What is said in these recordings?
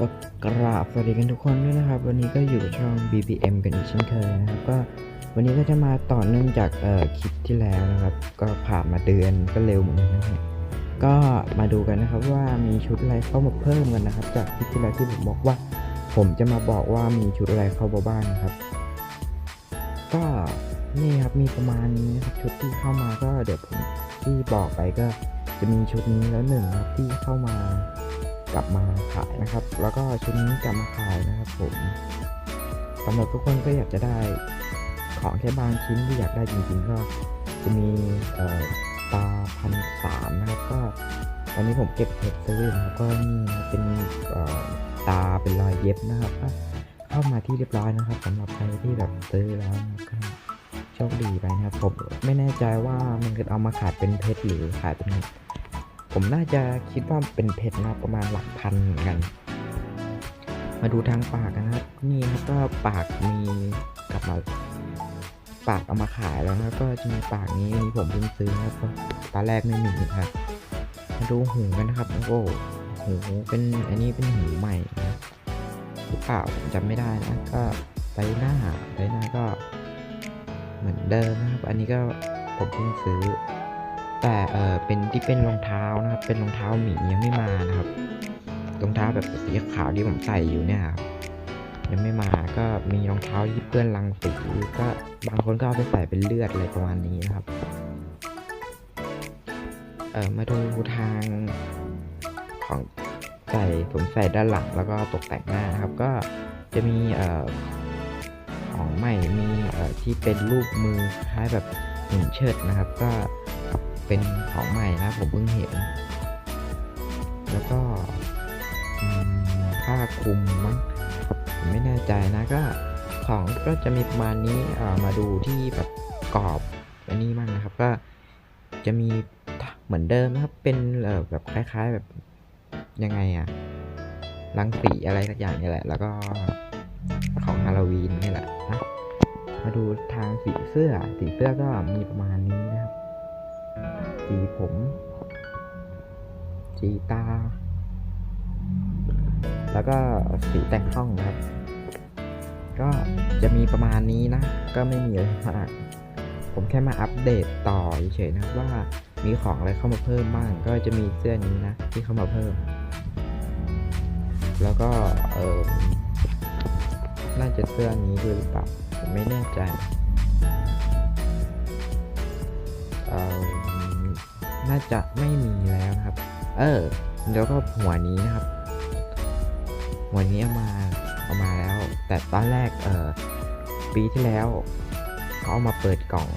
ก็กราบสวัสดีกันทุกคนด้วยนะครับ วันนี้ก็อยู่ช่อง BBM กันอีกเช่นเคยนะครับก็วันนี้ก็จะมาต่อเนื่องจากเอ่อคลิปที่แล้วนะครับ ก็ผ่านมาเดือนก็เร็วเหมือนกันนะครับก็มาดูกันนะครับว่ามีชุดอะไรเข้ามาเพิ่มกันนะครับ จากคลิปที่แล้วที่ผมบอกว่า ผมจะมาบอกว่ามีชุดอะไรเข้ามาบ้างนะครับ ก็นี่ครับมีประมาณนี้นะครับชุดที่เข้ามาก็เดี๋ยวผมที่บอกไปก็จะมีชุดนี้แล้วหนึ่งนะครับที่เข้ามา กลับมาขายนะครับ แล้วก็ชุดนี้กลับมาขายนะครับผมสำหรับทุกคนก็อยากจะได้ของแค่บางชิ้นที่อยากได้จริงๆก็จะมีตาพันสามนะครับก็ตอนนี้ผมเก็บเห็ดซื้อนะครับก็นี่เป็นตาเป็นรอยเย็บนะครับก็เข้ามาที่เรียบร้อยนะครับสำหรับใครที่แบบซื้อแล้วก็โชคดีไปนะครับผมไม่แน่ใจว่ามันจะเอามาขายเป็นเพชรหรือขายเป็นเงิน ผมน่าจะคิดว่าเป็นเพชรนะประมาณหลักพันเหมือนกัน มาดูทางปากนะครับนี่ครับก็ปากมีกลับมาปากเอามาขายแล้วนะก็จะมีปากนี้นนี้ผมเพิ่งซื้อนะครับตอนแรกไม่มีนะครับ มาดูหูกันนะครับโอ้โหหูเป็นอันนี้เป็นหูใหม่นะหรือเปล่าผมจำไม่ได้นะก็ใบหน้าใบหน้าก็เหมือนเดิมนะครับ อันนี้ก็ผมเพิ่งซื้อ แต่เออเป็นที่เป็นรองเท้านะครับ เป็นรองเท้าหมียังไม่มานะครับรองเท้าแบบสีขาวที่ผมใส่อยู่เนี่ยครับยังไม่มาก็มีรองเท้าที่เปื้อนรังสีก็บางคนก็เอาไปใส่เป็นเลือดอะไรประมาณนี้นะครับ เออมาดูทางของใส่ผมใส่ด้านหลังแล้วก็ตกแต่งหน้านะครับ ก็จะมีเอ่อของใหม่มีเอ่อที่เป็นรูปมือคล้ายแบบหินเชิดนะครับ ก็ เป็นของใหม่นะผมเพิ่งเห็น แล้วก็ผ้าคลุมมั้งผมไม่แน่ใจนะก็ของก็จะมีประมาณนี้เออมาดูที่แบบกรอบอันนี้มั่งนะครับ ก็จะมีเหมือนเดิมนะครับ เป็นแบบคล้าย ๆแบบยังไงอะรังสีอะไรสักอย่างนี่แหละ แล้วก็ของฮาโลวีนนี่แหละนะมาดูทางสีเสื้อ สีเสื้อก็มีประมาณนี้นะครับ สีผม สีตา แล้วก็สีแต่งห้องนะครับ ก็จะมีประมาณนี้นะ ก็ไม่มีอะไรมากผมแค่มาอัปเดตต่อเฉยๆนะครับว่ามีของอะไรเข้ามาเพิ่มบ้าง ก็จะมีเสื้อนี้นะที่เข้ามาเพิ่ม แล้วก็เออน่าจะเสื้อนี้ด้วยหรือเปล่าผมไม่แน่ใจเออ น่าจะไม่มีแล้วนะครับ เออ แล้วก็หัวนี้นะครับ หัวนี้เอามาเอามาแล้ว แต่ตอนแรกเออปีที่แล้วเขาเอามาเปิดกล่อง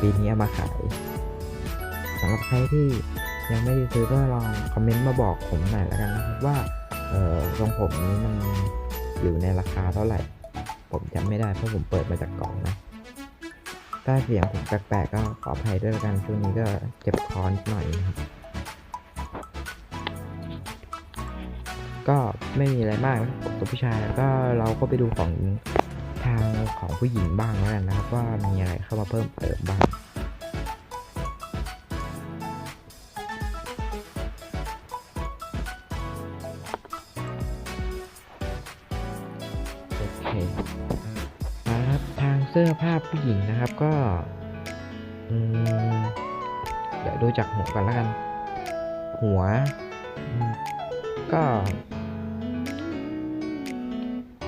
ปีนี้เอามาขายสำหรับใครที่ยังไม่ได้ซื้อก็ลองคอมเมนต์มาบอกผมหน่อยแล้วกันนะครับว่าเออทรงผมนี้มันอยู่ในราคาเท่าไหร่ ผมจำไม่ได้เพราะผมเปิดมาจากกล่องนะ ถ้าเสียงผมแปลกๆก็ขออภัยด้วยกันช่วงนี้ก็เจ็บคอนิดหน่อยนะครับ ก็ไม่มีอะไรมากนะผมตัวผู้ชายแล้วก็เราก็ไปดูของทางของผู้หญิงบ้างแล้วกันนะครับ ว่ามีอะไรเข้ามาเพิ่มเติมบ้าง เสื้อผ้าผู้หญิงนะครับก็เดี๋ยวดูจากหัวก่อนแล้วกัน หัว ก็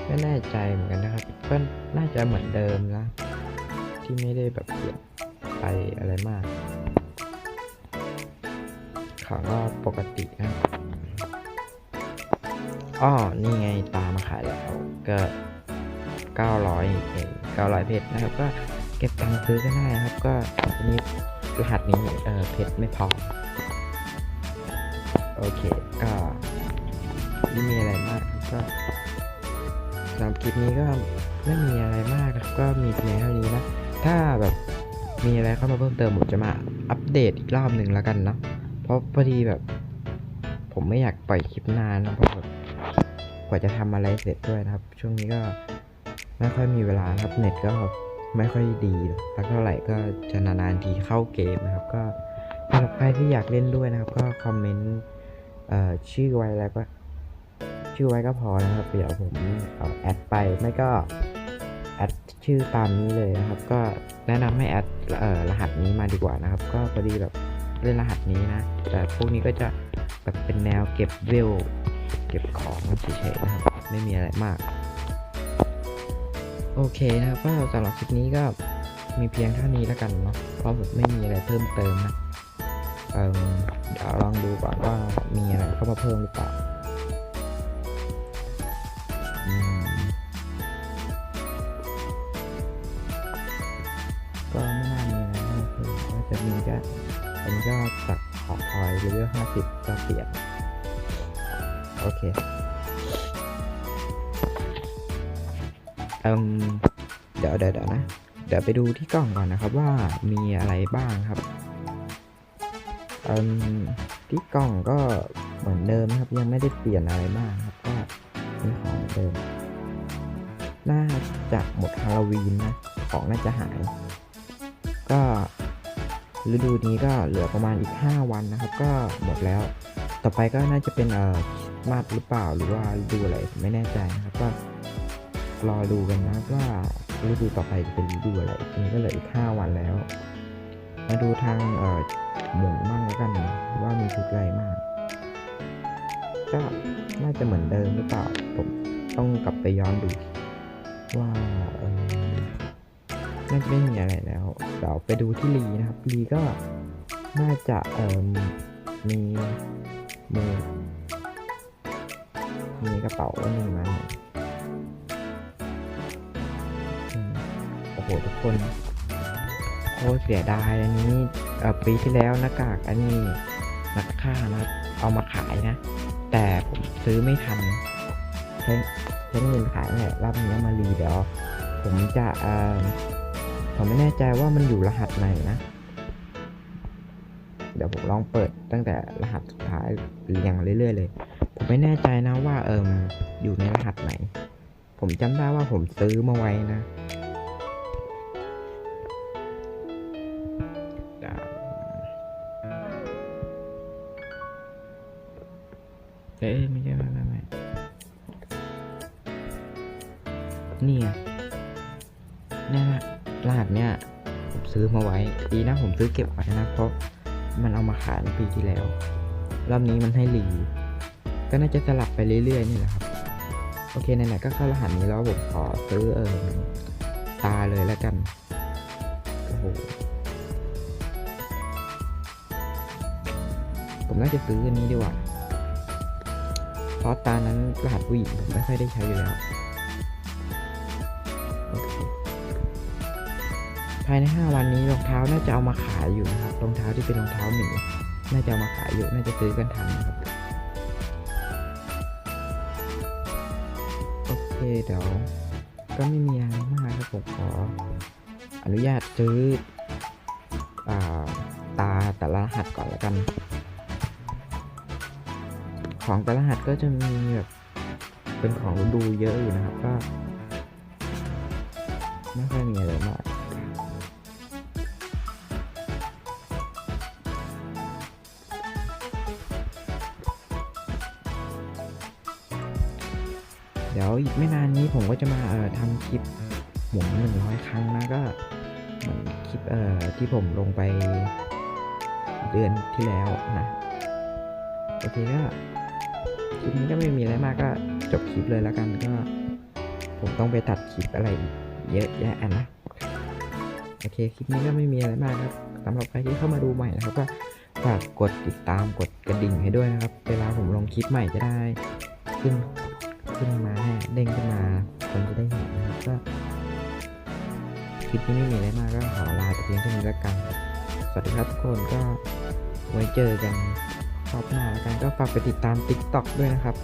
ไม่แน่ใจเหมือนกันนะครับ ก็น่าจะเหมือนเดิมนะ ที่ไม่ได้แบบเปลี่ยนไปอะไรมากของก็ปกตินะอ้อนี่ไงตามมาขายแล้วก็ 900เอง 900เพชรนะครับ ก็เก็บตังค์ซื้อก็ได้นะครับ ก็อันนี้รหัสนี้เออเพชรไม่พอ โอเค ก็ไม่มีอะไรมากก็สำหรับคลิปนี้ก็ไม่มีอะไรมากนะครับก็มีเพียงเท่านี้นะ ถ้าแบบมีอะไรเข้ามาเพิ่มเติมผมจะมาอัปเดตอีกรอบหนึ่งแล้วกันเนาะเพราะพอดีแบบ ผมไม่อยากปล่อยคลิปนานนะเพราะแบบกว่าจะทำอะไรเสร็จด้วยนะครับ ช่วงนี้ก็ ไม่ค่อยมีเวลาครับเน็ตก็ไม่ค่อยดีสักเท่าไหร่ก็จะนานๆทีเข้าเกมนะครับ ก็สำหรับใครที่อยากเล่นด้วยนะครับ ก็คอมเมนต์ชื่อไว้แล้วก็ชื่อไว้ก็พอนะครับ เดี๋ยวผมเอาแอดไปไม่ก็แอดชื่อตามนี้เลยนะครับ ก็แนะนำให้แอดรหัสนี้มาดีกว่านะครับ ก็พอดีแบบเล่นรหัสนี้นะ แต่พวกนี้ก็จะแบบเป็นแนวเก็บเวล เก็บของเฉยๆนะครับ ไม่มีอะไรมาก โอเคนะครับก็สำหรับคลิปนี้ก็มีเพียงเท่านี้แล้วกันเนาะเพราะแบบไม่มีอะไรเพิ่มเติมนะเออเดี๋ยวลองดูก่อนว่ามีอะไรเข้ามาเพิ่มหรือเปล่าก็ไม่น่ามีอะไรมากเพิ่มก็จะมีแค่เป็นยอดจากขอคอยเลเวลห้าสิบก็เปลี่ยนโอเค เอืมเดี๋ยวเดี๋ยวนะ เดี๋ยวไปดูที่กล่องก่อนนะครับว่ามีอะไรบ้างครับเอืมที่กล่องก็เหมือนเดิมครับ ยังไม่ได้เปลี่ยนอะไรมากครับก็เป็นของเดิมน่าจะหมดฮาโลวีนนะของน่าจะหาย ก็ฤดูนี้ก็เหลือประมาณอีก 5 วันนะครับ ก็หมดแล้ว ต่อไปก็น่าจะเป็นเอ่อมาสหรือเปล่าหรือว่าฤดูอะไรไม่แน่ใจนะครับก็ รอดูกันนะว่าฤดูต่อไปจะเป็นฤดูอะไรนี้ก็เหลืออีก 5 วันแล้ว มาดูทางเอ่อหมุนมั่งแล้วกันว่ามีชุดอะไรมากก็น่าจะเหมือนเดิมหรือเปล่าผมต้องกลับไปย้อนดู ว่าเออน่าจะไม่มีอะไรแล้วเดี๋ยวไปดูที่ลีนะครับลีก็น่าจะเอ่อมีมีมีกระเป๋าอันหนึ่งมา หทุกคนโคตรเสียดายอันนี้ปีที่แล้วหน้ากากอันนี้นักฆ่านะเอามาขายนะ แต่ผมซื้อไม่ทันใช้ใช้เงินขายแหละรอบนี้เอามารีเดี๋ยว ผมจะเอ่อผมไม่แน่ใจว่ามันอยู่รหัสไหนนะ เดี๋ยวผมลองเปิดตั้งแต่รหัสสุดท้ายเรียงเรื่อยๆเลย ผมไม่แน่ใจนะว่าเอิมอยู่ในรหัสไหน ผมจำได้ว่าผมซื้อมาไว้นะ เอ้ยไม่ใช่ไม่ไม่ไม่นี่ไงนี่นแหละรหัสเนี่ยผมซื้อมาไว้ ดีนะผมซื้อเก็บไว้นะ เพราะมันเอามาขายในปีที่แล้ว รอบนี้มันให้รีก็น่าจะสลับไปเรื่อยๆนี่แหละครับ โอเคไหนๆก็เข้ารหัสนี้แล้วผมขอซื้อเออตาเลยแล้วกัน โอ้โห ผมน่าจะซื้ออันนี้ดีกว่า เพราะตานั้นรหัสผู้หญิงผมไม่ค่อยได้ใช้อยู่แล้วภายใน 5 วันนี้รองเท้าน่าจะเอามาขายอยู่นะครับรองเท้าที่เป็นรองเท้าหมีน่าจะเอามาขายอยู่น่าจะซื้อกันทันนะครับโอเคเดี๋ยวก็ไม่มีอะไรมากครับผมขออนุญาตซื้ออตาแต่ละรหัสก่อนแล้วกัน ของแต่ละรหัสก็จะมีแบบเป็นของดูเยอะอยู่นะครับ ก็ไม่ค่อยมีอะไรมากเดี๋ยวอีกไม่นานนี้ผมก็จะมาเอ่อทำคลิปหมุนหนึ่งร้อยครั้งนะก็เหมือนคลิปเอ่อที่ผมลงไปเดือนที่แล้วนะ โอเคก็ คลิปนี้ก็ไม่มีอะไรมากก็จบคลิปเลยแล้วกันก็ ผมต้องไปตัดคลิปอะไรเยอะแยะนะโอเคคลิปนี้ก็ไม่มีอะไรมากครับสำหรับใครที่เข้ามาดูใหม่นะครับก็ฝากกดติดตามกดกระดิ่งให้ด้วยนะครับ เวลาผมลงคลิปใหม่จะได้ขึ้นขึ้นมาให้เด้งขึ้นมาคนจะได้เห็นนะครับก็คลิปนี้ไม่มีอะไรมากก็ขอลาแต่เพียงเท่านี้แล้วกัน สวัสดีครับทุกคนก็ไว้เจอกัน รอบหน้าแล้วกันก็ฝากไปติดตาม TikTok ด้วยนะครับ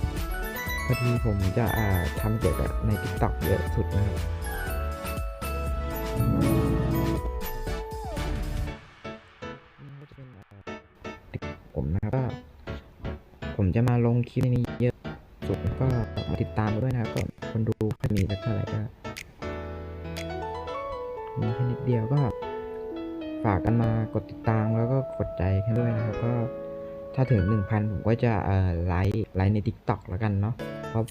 พอดีผมจะอ่าทำเกี่ยวกับใน TikTok เยอะสุดนะครับนี่ก็จะเป็นอ่า TikTok ผมนะครับก็ผมจะมาลงคลิปนี้เยอะสุดก็มาติดตามด้วยนะครับก็คนดูไม่มีสักเท่าไหร่ก็มีแค่นิดเดียวก็ฝากกันมากดติดตามแล้วก็กดใจให้ด้วยนะครับก็ ถ้าถึง 1,000 ผมก็จะเอ่อไลฟ์ไลฟ์ใน TikTok แล้วกันเนาะเพราะ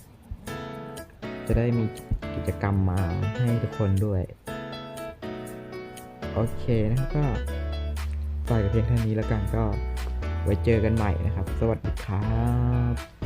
จะได้มีกิจกรรมมาให้ทุกคนด้วย โอเคนะครับก็ปล่อยกับเพียงเท่านี้แล้วกันก็ไว้เจอกันใหม่นะครับ สวัสดีครับ